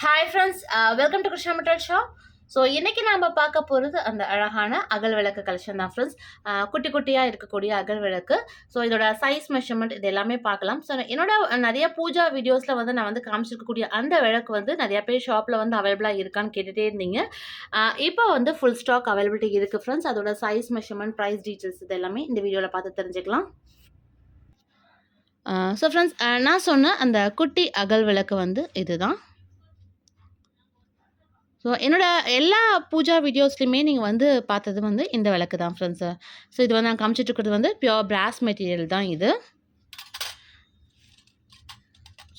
Hi friends welcome to Krishna metal ஷா so இன்றைக்கி நாம் பார்க்க போகிறது அந்த அழகான அகல் விளக்கு கலெக்ஷன் தான் ஃப்ரெண்ட்ஸ் குட்டி குட்டியாக இருக்கக்கூடிய அகல் விளக்கு. ஸோ இதோட சைஸ் மெஷர்மெண்ட் இது எல்லாமே பார்க்கலாம். ஸோ என்னோட நிறைய பூஜா வீடியோஸில் வந்து நான் வந்து காமிச்சிருக்கக்கூடிய அந்த விளக்கு வந்து நிறையா பேர் ஷாப்பில் வந்து அவைலபிளாக இருக்கான்னு கேட்டுகிட்டே இருந்தீங்க. இப்போ வந்து ஃபுல் ஸ்டாக் அவைலபிலிட்டி இருக்குது ஃப்ரெண்ட்ஸ் அதோட சைஸ் மெஷர்மெண்ட் ப்ரைஸ் டீட்டெயில்ஸ் இது எல்லாமே இந்த வீடியோவில் பார்த்து தெரிஞ்சுக்கலாம். ஸோ ஃப்ரெண்ட்ஸ் நான் சொன்ன அந்த குட்டி அகல் விளக்கு வந்து இதுதான். ஸோ என்னோட எல்லா பூஜா வீடியோஸ்லையுமே நீங்கள் வந்து பார்த்தது வந்து இந்த விளக்கு தான் ஃப்ரெண்ட்ஸு ஸோ இது வந்து நான் காமிச்சிட்டு இருக்கிறது வந்து பியோர் பிராஸ் மெட்டீரியல் தான் இது.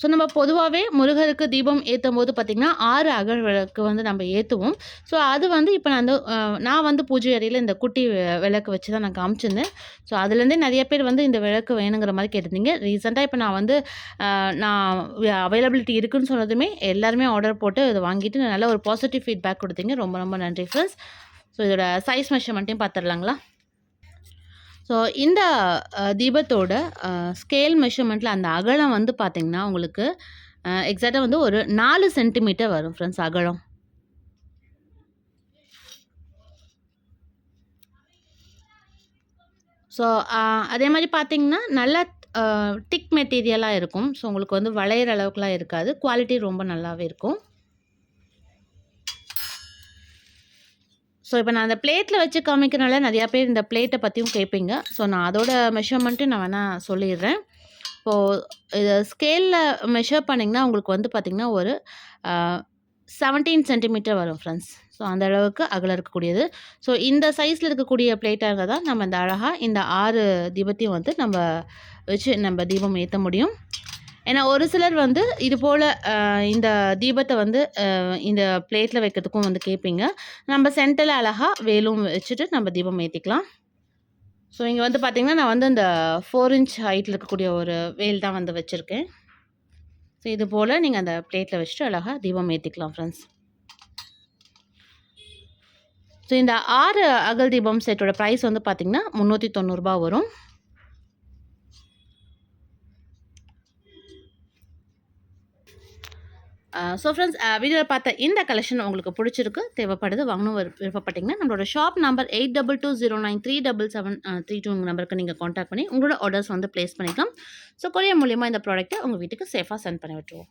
ஸோ நம்ம பொதுவாகவே முருகருக்கு தீபம் ஏற்றும் போது பார்த்திங்கன்னா ஆறு அகல் விளக்கு வந்து நம்ம ஏற்றுவோம் ஸோ அது வந்து இப்போ நான் வந்து நான் வந்து பூஜை அறையில் இந்த குட்டி விளக்கு வச்சு தான் நான் காமிச்சிருந்தேன். ஸோ அதுலேருந்தே நிறைய பேர் வந்து இந்த விளக்கு வேணுங்கிற மாதிரி கேட்டிருந்தீங்க. ரீசெண்டாக இப்போ நான் வந்து நான் அவைலபிலிட்டி இருக்குன்னு சொன்னதுமே எல்லாருமே ஆர்டர் போட்டு இதை வாங்கிட்டு நல்ல ஒரு பாசிட்டிவ் ஃபீட்பேக் கொடுத்தீங்க. ரொம்ப ரொம்ப நன்றி ஃப்ரெண்ட்ஸ் ஸோ இதோட சைஸ் மெஷர்மெண்ட்டையும் பார்த்துடலாங்களா ஸோ இந்த தீபத்தோட ஸ்கேல் மெஷர்மெண்ட்டில் அந்த அகலம் வந்து பார்த்திங்கன்னா உங்களுக்கு எக்ஸாக்டாக வந்து ஒரு நாலு சென்டிமீட்டர் வரும் ஃப்ரெண்ட்ஸ் அகலம். ஸோ அதே மாதிரி பார்த்தீங்கன்னா நல்லா டிக் மெட்டீரியலாக இருக்கும். ஸோ உங்களுக்கு வந்து வளையிற அளவுக்குலாம் இருக்காது. குவாலிட்டி ரொம்ப நல்லாவே இருக்கும். ஸோ இப்போ நான் அந்த பிளேட்டில் வச்சு காமிக்கிறனால நிறையா பேர் இந்த பிளேட்டை பற்றியும் கேட்பீங்க ஸோ நான் அதோட மெஷர்மெண்ட்டு நான் வேணால் சொல்லிடுறேன். இப்போது இது ஸ்கேலில் மெஷர் பண்ணிங்கன்னா உங்களுக்கு வந்து பார்த்திங்கன்னா ஒரு செவன்டீன் சென்டிமீட்டர் வரும் ஃப்ரெண்ட்ஸ் ஸோ அந்த அளவுக்கு அகலம் இருக்கக்கூடியது. ஸோ இந்த சைஸில் இருக்கக்கூடிய பிளேட்டாக தான் நம்ம இந்த அழகாக இந்த ஆறு தீபத்தையும் வந்து நம்ம வச்சு நம்ம தீபம் ஏற்ற முடியும். ஏன்னா ஒரு சிலர் வந்து இது போல் இந்த தீபத்தை வந்து இந்த பிளேட்டில் வைக்கிறதுக்கும் வந்து கேட்பீங்க நம்ம சென்டரில் அழகாக வேலும் வச்சுட்டு நம்ம தீபம் ஏற்றிக்கலாம் ஸோ இங்கே வந்து பார்த்திங்கன்னா நான் வந்து இந்த ஃபோர் இன்ச் ஹைட்டில் இருக்கக்கூடிய ஒரு வேல் தான் வந்து வச்சுருக்கேன். ஸோ இது போல் நீங்கள் அந்த பிளேட்டில் வச்சுட்டு அழகாக தீபம் ஏற்றிக்கலாம் ஃப்ரெண்ட்ஸ் ஸோ இந்த ஆறு அகல் தீபம் செட்டோட ப்ரைஸ் வந்து பார்த்திங்கன்னா முந்நூற்றி தொண்ணூறுபா வரும். ஸோ ஃப்ரெண்ட்ஸ் வீடியோவில் பார்த்த இந்த கலெக்ஷன் உங்களுக்கு பிடிச்சிருக்கு தேவைப்படுது வாங்கணும் விருப்பப்பட்டீங்கன்னா நம்மளோட shop number eight double two zero nine three double seven three two நம்பருக்கு நீங்கள் காண்டாக்ட் பண்ணி உங்களோட ஆர்டர்ஸ் வந்து ப்ளேஸ் பண்ணிக்கலாம். ஸோ கொரியர் மூலியமாக இந்த ப்ராடக்ட்டை உங்கள் வீட்டுக்கு சேஃபாக சென்ட் பண்ணி விட்டுருவோம்.